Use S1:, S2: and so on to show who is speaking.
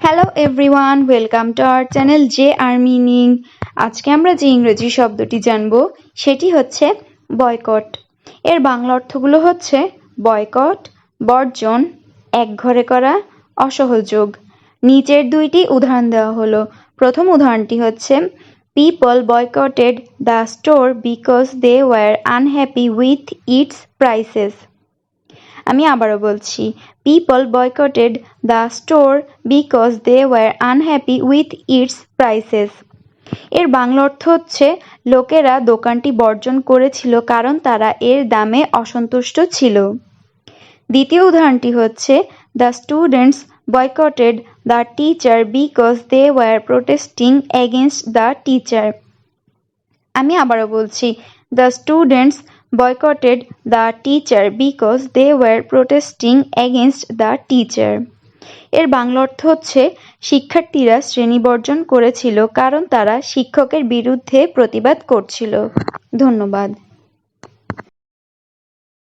S1: Hello everyone welcome to our channel J R meaning আজকে আমরা যে ইংরেজি শব্দটি জানব, সেটি হচ্ছে বয়কট এর বাংলা অর্থগুলো হচ্ছে বয়কট বর্জন, একঘরে করা, অসহযোগ। নিচের দুইটি উদাহরণ দেওয়া হলো। প্রথম উদাহরণটি হচ্ছে people boycotted the store because they were unhappy with its prices আমি আবারও বলছি people boycotted the store because they were unhappy with its prices এর বাংলা অর্থ হচ্ছে, লোকেরা দোকানটি বর্জন করেছিল কারণ তারা এর দামে অসন্তুষ্ট ছিল। দ্বিতীয় উদাহরণটি হচ্ছে the students boycotted the teacher because they were protesting against the teacher আমি আবারও বলছি the students boycotted the teacher because they were protesting against the teacher এর বাংলা অর্থ হচ্ছে, শিক্ষার্থীরা শ্রেণি বর্জন করেছিল কারণ তারা শিক্ষকের বিরুদ্ধে প্রতিবাদ করছিল। ধন্যবাদ।